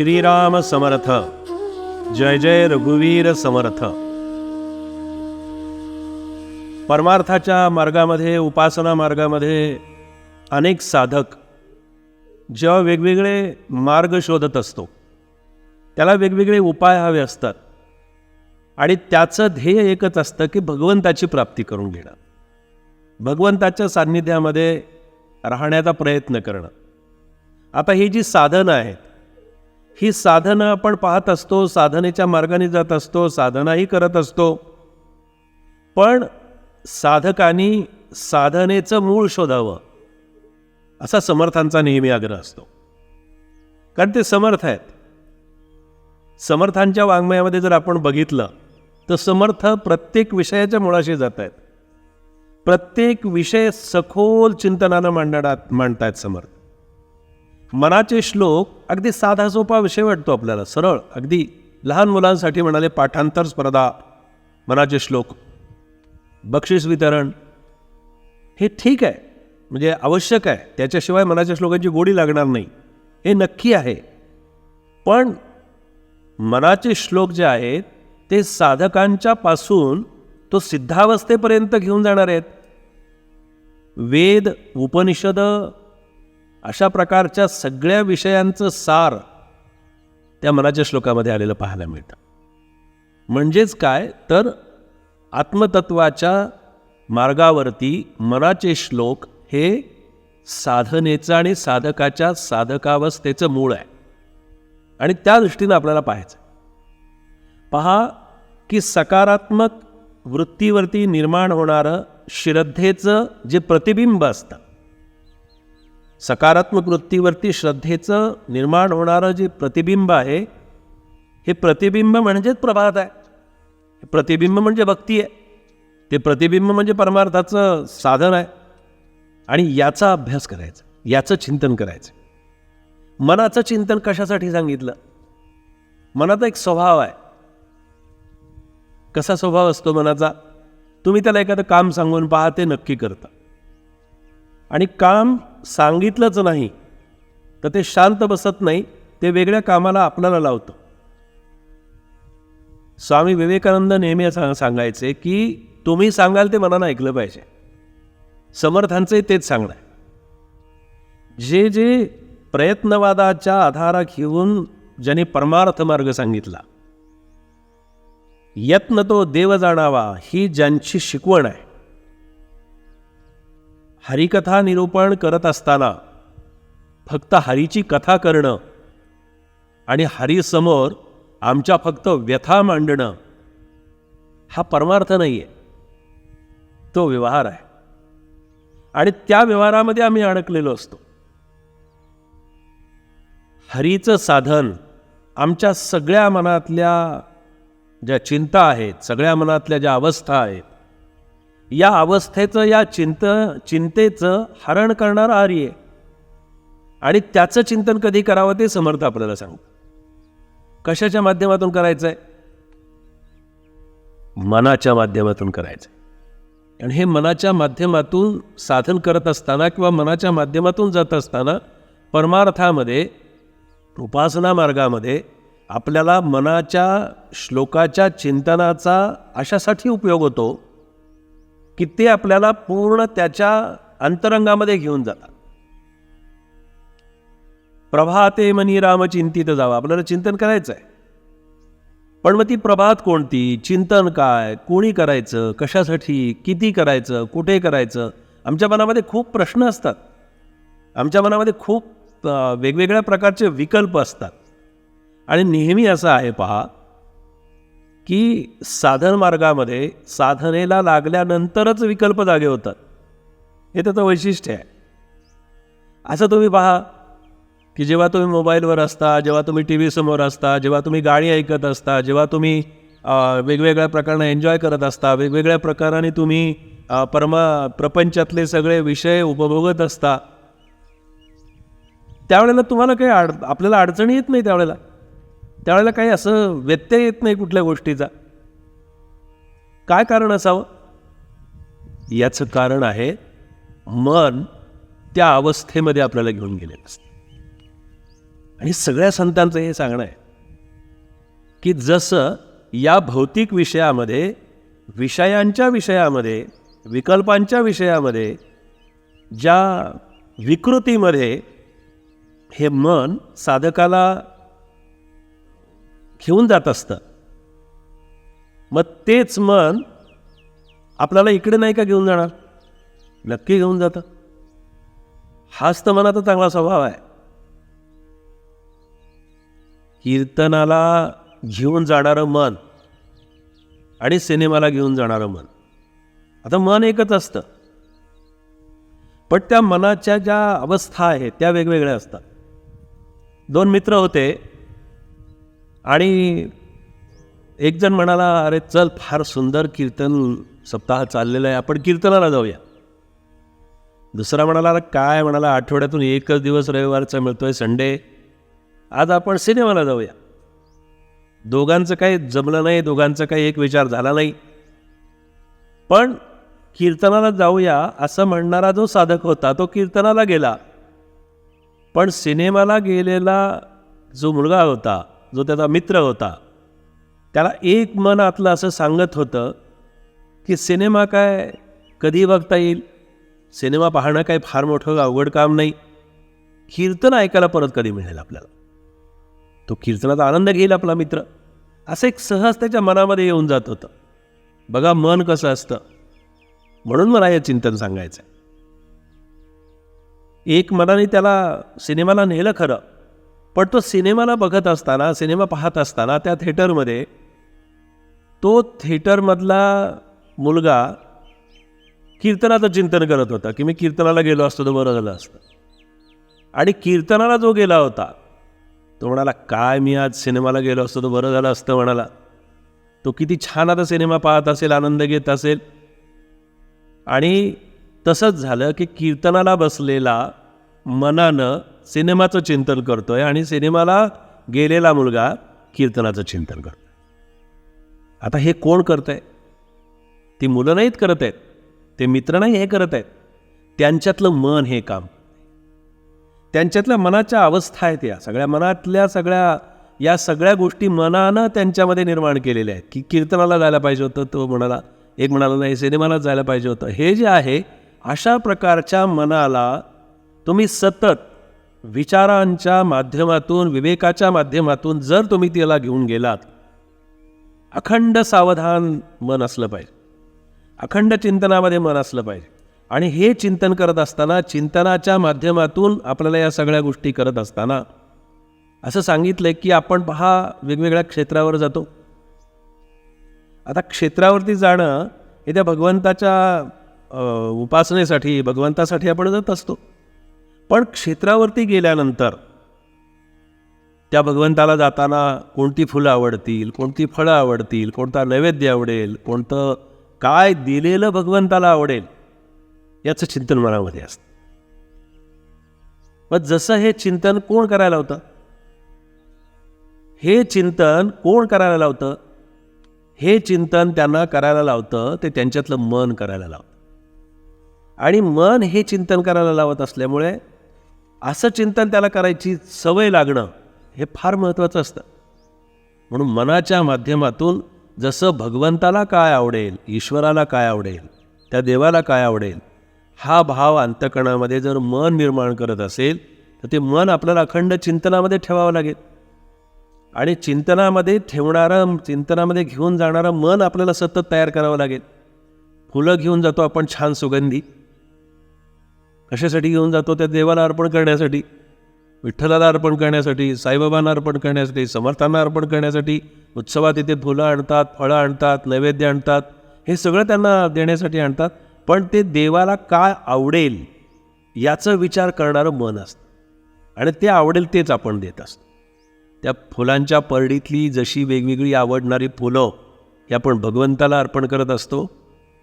श्रीराम समर्थ। जय जय रघुवीर समर्थ। परमार्थाच्या मार्गामध्ये उपासना मार्गामध्ये अनेक साधक जेव्हा वेगवेगळे मार्ग शोधत असतो त्याला वेगवेगळे उपाय हवे असतात आणि त्याचं ध्येय एकच असतं की भगवंताची प्राप्ती करून घेणं. भगवंताच्या सान्निध्यामध्ये राहण्याचा प्रयत्न करणं. आता ही जी साधनं आहेत ही साधनं आपण पाहत असतो साधनेच्या मार्गाने जात असतो साधनाही करत असतो. पण साधकांनी साधनेचं मूळ शोधावं असा समर्थांचा नेहमी आग्रह असतो. कारण ते समर्थ आहेत. समर्थांच्या वाङ्मयामध्ये जर आपण बघितलं तर समर्थ प्रत्येक विषयाच्या मुळाशी जात आहेत. प्रत्येक विषय सखोल चिंतनानं मांडणार मांडतायत समर्थ. मनाचे श्लोक अगदी साधा सोपा विषय वाटतो आपल्याला सरळ अगदी लहान मुलांसाठी म्हणाले पाठांतर स्पर्धा मनाचे श्लोक. बक्षीस वितरण हे ठीक आहे म्हणजे आवश्यक आहे त्याच्याशिवाय मनाच्या श्लोकांची गोडी लागणार नाही हे नक्की आहे. पण मनाचे श्लोक जे आहेत ते साधकांच्या पासून तो सिद्धावस्थेपर्यंत घेऊन जाणार आहेत. वेद उपनिषद अशा प्रकारच्या सगळ्या विषयांचं सार त्या मनाच्या श्लोकामध्ये आलेलं पाहायला मिळतं. म्हणजेच काय? तर आत्मतत्वाच्या मार्गावरती मनाचे श्लोक हे साधनेचं आणि साधकाच्या साधकावस्थेचं मूळ आहे. आणि त्या दृष्टीनं आपल्याला पाहायचं पहा की सकारात्मक वृत्तीवरती निर्माण होणारं श्रद्धेचं जे प्रतिबिंब असतं सकारात्मक वृत्तीवरती श्रद्धेचं निर्माण होणारं जे प्रतिबिंब आहे हे प्रतिबिंब म्हणजेच प्रभात आहे. प्रतिबिंब म्हणजे भक्ती आहे. ते प्रतिबिंब म्हणजे परमार्थाचं साधन आहे. आणि याचा अभ्यास करायचा याचं चिंतन करायचं. मनाचं चिंतन कशासाठी सांगितलं? मनाचा एक स्वभाव आहे. कसा स्वभाव असतो मनाचा? तुम्ही त्याला एखादं काम सांगून पहा ते नक्की करता. आणि काम सांगितलंच नाही. तर ते शांत बसत नाही ते वेगळ्या कामाला आपल्याला लावतं. स्वामी विवेकानंद नेहमी सांगायचे की तुम्ही सांगाल ते मनानं ऐकलं पाहिजे. समर्थांचंही तेच सांगणं आहे. जे जे प्रयत्नवादाच्या आधारा घेऊन ज्यांनी परमार्थ मार्ग सांगितला यत्न तो देव जाणावा ही ज्यांची शिकवण आहे. हरिकथा निरूपण करत असताना फक्त हरीची कथा करणं आणि हरीसमोर आमच्या फक्त व्यथा मांडणं हा परमार्थ नाही आहे तो व्यवहार आहे. आणि त्या व्यवहारामध्ये आम्ही अडकलेलो असतो. हरीचं साधन आमच्या सगळ्या मनातल्या ज्या चिंता आहेत सगळ्या मनातल्या ज्या अवस्था आहेत या अवस्थेचं या चिंत चिंतेचं हरण करणारं आर्य. आणि त्याचं चिंतन कधी करावं ते समर्थ आपल्याला सांगतो. कशाच्या माध्यमातून करायचं आहे मनाच्या माध्यमातून करायचं आहे आणि हे मनाच्या माध्यमातून साधन करत असताना किंवा मनाच्या माध्यमातून जात असताना परमार्थामध्ये उपासना मार्गामध्ये आपल्याला मनाच्या श्लोकाच्या चिंतनाचा अशासाठी उपयोग होतो की ते आपल्याला पूर्ण त्याच्या अंतरंगामध्ये घेऊन जातात. प्रभाते मनी राम चिंतित जावं. आपल्याला चिंतन करायचं आहे पण मग ती प्रभात कोणती? चिंतन काय? कोणी करायचं? कशासाठी? किती करायचं? कुठे करायचं? आमच्या मनामध्ये खूप प्रश्न असतात. आमच्या मनामध्ये खूप वेगवेगळ्या प्रकारचे विकल्प असतात. आणि नेहमी असं आहे पहा की साधन मार्गामध्ये साधनेला लागल्यानंतरच विकल्प जागे होतात. हे त्याचं वैशिष्ट्य आहे. असं तुम्ही पहा की जेव्हा तुम्ही मोबाईलवर असता जेव्हा तुम्ही टी व्ही समोर असता जेव्हा तुम्ही गाणी ऐकत असता जेव्हा तुम्ही वेगवेगळ्या प्रकारनं एन्जॉय करत असता वेगवेगळ्या प्रकाराने तुम्ही परमा प्रपंचातले सगळे विषय उपभोगत असता त्यावेळेला तुम्हाला काही अड आपल्याला अडचणी येत नाही त्यावेळेला. त्यावेळेला काही असं व्यत्यय येत नाही कुठल्या गोष्टीचा. काय कारण असावं? याचं कारण आहे मन त्या अवस्थेमध्ये आपल्याला घेऊन गेलेलं असतं. आणि सगळ्या संतांचं हे सांगणं आहे की जसं या भौतिक विषयामध्ये विषयांच्या विषयामध्ये विकल्पांच्या विषयामध्ये ज्या विकृतीमध्ये हे मन साधकाला घेऊन जात असतं. मग तेच मन आपल्याला इकडे नाही का घेऊन जाणार? नक्की घेऊन जातं. हाच तर मनाचा चांगला स्वभाव आहे. कीर्तनाला घेऊन जाणारं मन आणि सिनेमाला घेऊन जाणारं मन. आता मन एकच असतं. पण त्या मनाच्या ज्या अवस्था आहेत त्या वेगवेगळ्या असतात. दोन मित्र होते. आणि एकजण म्हणाला अरे चल फार सुंदर कीर्तन सप्ताह चाललेला आहे आपण कीर्तनाला जाऊया. दुसरा म्हणाला अरे काय? म्हणाला आठवड्यातून एकच दिवस रविवारचा आहे संडे. आज आपण सिनेमाला जाऊया. दोघांचं काही जमलं नाही दोघांचा काही एक विचार झाला नाही. पण कीर्तनाला जाऊया असं म्हणणारा जो साधक होता तो कीर्तनाला गेला. पण सिनेमाला गेलेला जो मुलगा होता जो त्याचा मित्र होता त्याला एक मन आतलं असं सांगत होतं की सिनेमा काय कधी बघता येईल? सिनेमा पाहणं काही फार मोठं अवघड काम नाही. कीर्तन ऐकायला परत कधी मिळेल आपल्याला? तो कीर्तनाचा आनंद घेईल आपला मित्र. असं एक सहज त्याच्या मनामध्ये येऊन जात होतं. बघा मन कसं असतं? म्हणून मला हे चिंतन सांगायचं आहे एक मनाने त्याला सिनेमाला नेलं खरं. पण तो सिनेमाला बघत असताना सिनेमा पाहत असताना त्या थिएटरमध्ये तो थिएटरमधला मुलगा कीर्तनाचं चिंतन करत होता की मी कीर्तनाला गेलो असतो तर बरं झालं असतं. आणि कीर्तनाला जो गेला होता तो म्हणाला काय मी आज सिनेमाला गेलो असतो तर बरं झालं असतं म्हणाला. तो किती छान आता सिनेमा पाहत असेल आनंद घेत असेल. आणि तसंच झालं की कीर्तनाला बसलेला मनानं सिनेमाचं चिंतन करतोय आणि सिनेमाला गेलेला मुलगा कीर्तनाचं चिंतन करतो आता हे कोण करत आहे ती मुलं नाहीत करत आहेत. ते मित्र नाही हे करत आहेत. त्यांच्यातलं मन हे काम त्यांच्यातल्या मनाच्या अवस्था आहेत या. सगळ्या मनातल्या सगळ्या या सगळ्या गोष्टी मनानं त्यांच्यामध्ये निर्माण केलेल्या आहेत. की कीर्तनाला जायला पाहिजे होतं तो म्हणाला एक म्हणाला नाही सिनेमाला जायला पाहिजे होतं. हे जे आहे अशा प्रकारच्या मनाला तुम्ही सतत विचारांच्या माध्यमातून विवेकाच्या माध्यमातून जर तुम्ही त्याला घेऊन गेलात अखंड सावधान मन असलं पाहिजे. अखंड चिंतनामध्ये मन असलं पाहिजे. आणि हे चिंतन करत असताना चिंतनाच्या माध्यमातून आपल्याला या सगळ्या गोष्टी करत असताना असं सांगितलं की आपण पहा वेगवेगळ्या क्षेत्रावर जातो. आता क्षेत्रावरती जाणं हे त्या भगवंताच्या उपासनेसाठी भगवंतासाठी आपण जात असतो. पण क्षेत्रावरती गेल्यानंतर त्या भगवंताला जाताना कोणती फुलं आवडतील कोणती फळं आवडतील कोणता नैवेद्य आवडेल कोणतं काय दिलेलं भगवंताला आवडेल याचं चिंतन मनामध्ये असतं. मग जसं हे चिंतन कोण करायला होतं? हे चिंतन कोण करायला लावतं? हे चिंतन त्यांना करायला लावतं ते त्यांच्यातलं मन करायला लावतं. आणि मन हे चिंतन करायला लावत असल्यामुळे असं चिंतन त्याला करायची सवय लागणं हे फार महत्त्वाचं असतं. म्हणून मनाच्या माध्यमातून जसं भगवंताला काय आवडेल ईश्वराला काय आवडेल त्या देवाला काय आवडेल हा भाव अंतकणामध्ये जर मन निर्माण करत असेल तर ते मन आपल्याला अखंड चिंतनामध्ये ठेवावं लागेल. आणि चिंतनामध्ये ठेवणारं चिंतनामध्ये घेऊन जाणारं मन आपल्याला सतत तयार करावं लागेल. फुलं घेऊन जातो आपण छान सुगंधी. कशासाठी घेऊन जातो? त्या देवाला अर्पण करण्यासाठी विठ्ठलाला अर्पण करण्यासाठी साईबाबांना अर्पण करण्यासाठी समर्थांना अर्पण करण्यासाठी उत्सवात इथे फुलं आणतात फळं आणतात नैवेद्य आणतात. हे सगळं त्यांना देण्यासाठी आणतात. पण ते देवाला काय आवडेल याचा विचार करणारं मन असतं. आणि ते आवडेल तेच आपण देत असतो. त्या फुलांच्या परडीतली जशी वेगवेगळी आवडणारी फुलं हे आपण भगवंताला अर्पण करत असतो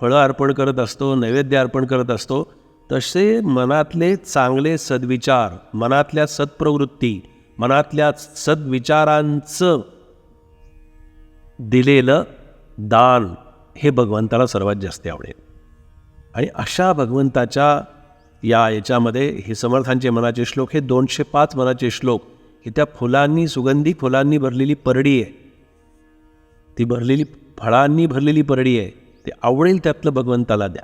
फळं अर्पण करत असतो नैवेद्य अर्पण करत असतो तसे मनातले चांगले सद्विचार मनातल्या सत्प्रवृत्ती मनातल्या सद्विचारांचं दिलेलं दान हे भगवंताला सर्वात जास्त आवडेल. आणि अशा भगवंताच्या या याच्यामध्ये हे समर्थांचे मनाचे श्लोक हे दोनशे पाच मनाचे श्लोक ही त्या फुलांनी सुगंधी फुलांनी भरलेली परडी आहे. ती भरलेली फळांनी भरलेली परडी आहे. ते आवडेल त्यातलं भगवंताला द्या.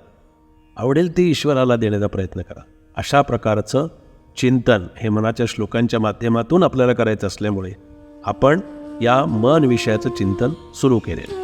आवडेल ती ईश्वराला देण्याचा प्रयत्न करा. अशा प्रकारचं चिंतन हे मनाच्या श्लोकांच्या माध्यमातून आपल्याला करायचं असल्यामुळे आपण या मन विषयाचं चिंतन सुरू केलेलं